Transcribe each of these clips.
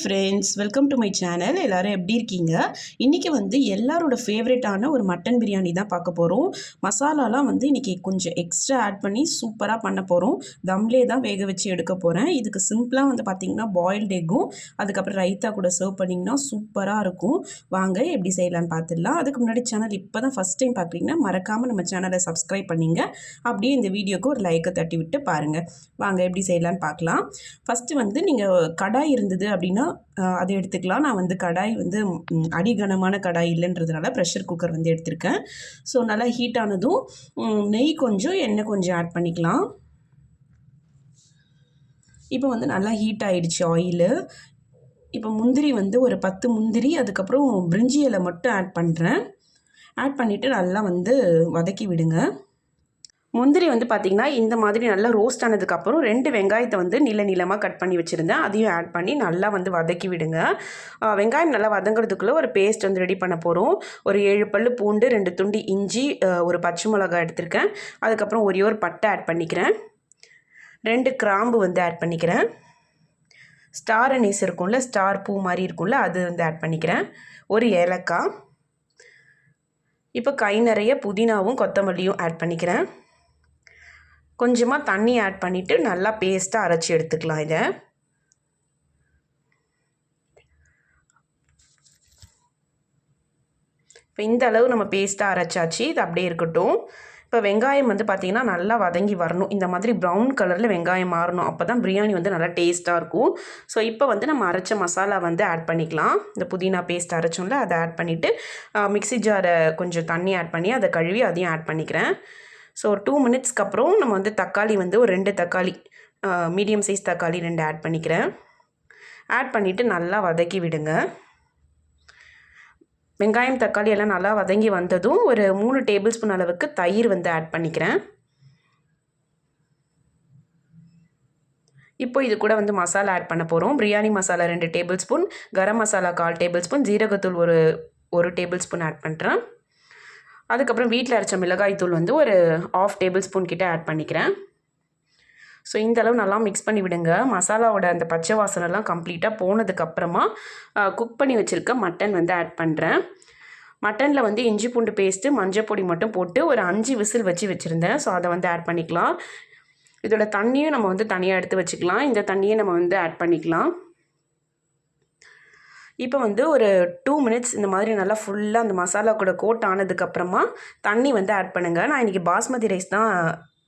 Friends welcome to my channel எல்லோரும் எப்படி இருக்கீங்க? இன்றைக்கி வந்து எல்லாரோட ஃபேவரட்டான ஒரு மட்டன் பிரியாணி தான் பார்க்க போகிறோம் மசாலாலாம் வந்து இன்றைக்கி கொஞ்சம் எக்ஸ்ட்ரா ஆட் பண்ணி சூப்பராக பண்ண போகிறோம் தம்லே தான் வேக வச்சு எடுக்க போகிறேன் இதுக்கு சிம்பிளாக வந்து பார்த்திங்கன்னா பாயில்டு எக்கும் அதுக்கப்புறம் ரைத்தா கூட சர்வ் பண்ணிங்கன்னா சூப்பராக இருக்கும். வாங்க எப்படி செய்யலான்னு பார்த்துடலாம் அதுக்கு முன்னாடி சேனல் இப்போ தான் ஃபஸ்ட் டைம் பார்க்குறீங்கன்னா மறக்காமல் நம்ம சேனலை சப்ஸ்கிரைப் பண்ணிங்க. அப்படியே இந்த வீடியோக்கு ஒரு லைக்கை தட்டி விட்டு பாருங்கள் வாங்க எப்படி செய்யலான்னு பார்க்கலாம் ஃபஸ்ட்டு வந்து நீங்கள் கடாய் இருந்தது அப்படின்னா அதை எடுத்துக்கலாம். நான் வந்து கடாய் வந்து அடிகனமான கடாய் இல்லைன்றதுனால ப்ரெஷர் குக்கர் வந்து எடுத்திருக்கேன். ஸோ நல்லா ஹீட் ஆனதும் நெய் கொஞ்சம் எண்ணெய் கொஞ்சம் ஆட் பண்ணிக்கலாம். இப்போ வந்து நல்லா ஹீட் ஆகிடுச்சு ஆயிலு இப்போ முந்திரி வந்து ஒரு பத்து முந்திரி அதுக்கப்புறம் பிரிஞ்சி இலை மட்டும் ஆட் பண்ணுறேன் ஆட் பண்ணிவிட்டு நல்லா வந்து வதக்கி விடுங்க. முந்திரி வந்து பார்த்திங்கன்னா இந்த மாதிரி நல்லா ரோஸ்ட் ஆனதுக்கப்புறம் ரெண்டு வெங்காயத்தை வந்து நீள நீளமாக கட் பண்ணி வச்சுருந்தேன். அதையும் ஆட் பண்ணி நல்லா வந்து வதக்கி விடுங்க. வெங்காயம் நல்லா வதங்குறதுக்குள்ளே ஒரு பேஸ்ட் வந்து ரெடி பண்ண போகிறோம் ஒரு ஏழு பல் பூண்டு ரெண்டு துண்டு இஞ்சி ஒரு பச்சை மிளகாய் எடுத்திருக்கேன். அதுக்கப்புறம் ஒரே ஒரு பட்டை ஆட் பண்ணிக்கிறேன். ரெண்டு கிராம்பு வந்து ஆட் பண்ணிக்கிறேன். ஸ்டார் அனீஸ் இருக்கும்ல ஸ்டார் பூ மாதிரி இருக்கும்ல அது வந்து ஆட் பண்ணிக்கிறேன். ஒரு ஏலக்காய். இப்போ கை நிறைய புதினாவும் கொத்தமல்லியும் ஆட் பண்ணிக்கிறேன். கொஞ்சமாக தண்ணி ஆட் பண்ணிவிட்டு நல்லா பேஸ்ட்டாக அரைச்சி எடுத்துக்கலாம் இதை. இப்போ இந்த அளவு நம்ம பேஸ்ட்டாக அரைச்சாச்சு இது அப்படியே இருக்கட்டும். இப்போ வெங்காயம் வந்து பார்த்திங்கன்னா நல்லா வதங்கி வரணும். இந்த மாதிரி ப்ரௌன் கலரில் வெங்காயம் மாறணும். அப்போ தான் பிரியாணி வந்து நல்லா டேஸ்ட்டாக இருக்கும். ஸோ இப்போ வந்து நம்ம அரைச்ச மசாலா வந்து ஆட் பண்ணிக்கலாம். இந்த புதினா பேஸ்ட் அரைச்சோம்ல அதை ஆட் பண்ணிவிட்டு மிக்சி ஜாரை கொஞ்சம் தண்ணி ஆட் பண்ணி அதை கழுவி அதையும் ஆட் பண்ணிக்கிறேன். ஸோ ஒரு டூ மினிட்ஸ்க்கு அப்புறம் நம்ம வந்து தக்காளி வந்து ஒரு ரெண்டு தக்காளி மீடியம் சைஸ் தக்காளி ரெண்டு ஆட் பண்ணிக்கிறேன். ஆட் பண்ணிவிட்டு நல்லா வதக்கி விடுங்க. வெங்காயம் தக்காளி எல்லாம் நல்லா வதங்கி வந்ததும் ஒரு மூணு டேபிள் ஸ்பூன் அளவுக்கு தயிர் வந்து ஆட் பண்ணிக்கிறேன். இப்போ இது கூட வந்து மசாலா ஆட் பண்ண போகிறோம் பிரியாணி மசாலா ரெண்டு டேபிள் ஸ்பூன் கரம் மசாலா கால் டேபிள் ஸ்பூன் ஜீரகத்தூள் ஒரு ஒரு டேபிள் ஸ்பூன் ஆட் பண்ணுறேன் அதுக்கப்புறம் வீட்டில் அரைச்ச மிளகாய் தூள் வந்து ஒரு ஆஃப் டேபிள் ஸ்பூன் கிட்டே ஆட் பண்ணிக்கிறேன். ஸோ இந்த அளவு நல்லா மிக்ஸ் பண்ணி விடுங்க. மசாலாவோட அந்த பச்சை வாசனைலாம் கம்ப்ளீட்டாக போனதுக்கப்புறமா குக் பண்ணி வச்சுருக்க மட்டன் வந்து ஆட் பண்ணுறேன் மட்டனில் வந்து இஞ்சி பூண்டு பேஸ்ட்டு மஞ்சள் பொடி மட்டும் போட்டு ஒரு அஞ்சு விசில் வச்சு வச்சுருந்தேன். ஸோ அதை வந்து ஆட் பண்ணிக்கலாம். இதோட தண்ணியும் நம்ம வந்து தனியாக எடுத்து வச்சுக்கலாம். இந்த தண்ணியை நம்ம வந்து ஆட் பண்ணிக்கலாம். இப்போ வந்து ஒரு டூ மினிட்ஸ் இந்த மாதிரி நல்லா ஃபுல்லாக அந்த மசாலா கூட கோட் ஆனதுக்கப்புறமா தண்ணி வந்து ஆட் பண்ணுங்கள் நான் இன்றைக்கி பாஸ்மதி ரைஸ் தான்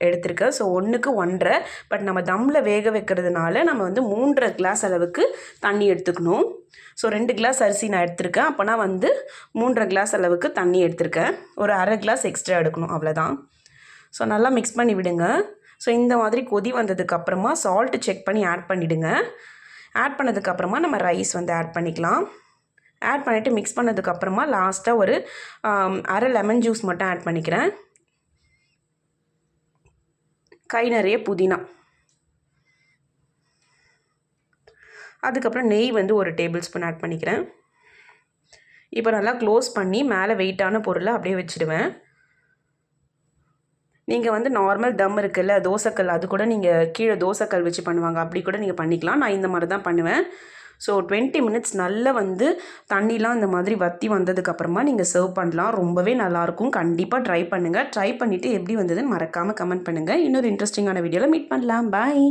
எடுத்திருக்கேன். ஸோ ஒன்றுக்கு ஒன்றரை. பட் நம்ம தம்மில் வேக வைக்கிறதுனால நம்ம வந்து மூன்றரை கிளாஸ் அளவுக்கு தண்ணி எடுத்துக்கணும். ஸோ ரெண்டு கிளாஸ் அரிசி நான் எடுத்திருக்கேன். அப்போனா வந்து மூன்றரை கிளாஸ் அளவுக்கு தண்ணி எடுத்திருக்கேன். ஒரு அரை கிளாஸ் எக்ஸ்ட்ரா எடுக்கணும். அவ்வளோதான் ஸோ நல்லா மிக்ஸ் பண்ணி விடுங்க. ஸோ இந்த மாதிரி கொதி வந்ததுக்கப்புறமா சால்ட்டு செக் பண்ணி ஆட் பண்ணிவிடுங்க ஆட் பண்ணதுக்கப்புறமா நம்ம ரைஸ் வந்து ஆட் பண்ணிக்கலாம். ஆட் பண்ணிவிட்டு மிக்ஸ் பண்ணதுக்கப்புறமா லாஸ்ட்டாக ஒரு அரை லெமன் ஜூஸ் மட்டும் ஆட் பண்ணிக்கிறேன். கை நிறைய புதினா. அதுக்கப்புறம் நெய் வந்து ஒரு டேபிள் ஸ்பூன் ஆட் பண்ணிக்கிறேன். இப்போ நல்லா க்ளோஸ் பண்ணி மேலே வெயிட்டான பொருளை அப்படியே வச்சுடுவேன். நீங்கள் வந்து நார்மல் தம் இருக்குல்ல தோசைக்கல் அது கூட நீங்கள் கீழே தோசைக்கல் வச்சு பண்ணுவாங்க. அப்படி கூட நீங்கள் பண்ணிக்கலாம். நான் இந்த மாதிரி தான் பண்ணுவேன். ஸோ டுவெண்ட்டி மினிட்ஸ் நல்லா வந்து தண்ணிலாம் இந்த மாதிரி வற்றி வந்ததுக்கப்புறமா நீங்கள் சர்வ் பண்ணலாம். ரொம்பவே நல்லாயிருக்கும் கண்டிப்பாக ட்ரை பண்ணுங்கள் ட்ரை பண்ணிவிட்டு எப்படி வந்ததுன்னு மறக்காமல் கமெண்ட் பண்ணுங்கள் இன்னொரு இன்ட்ரெஸ்டிங்கான வீடியோவில் மீட் பண்ணலாம். பாய்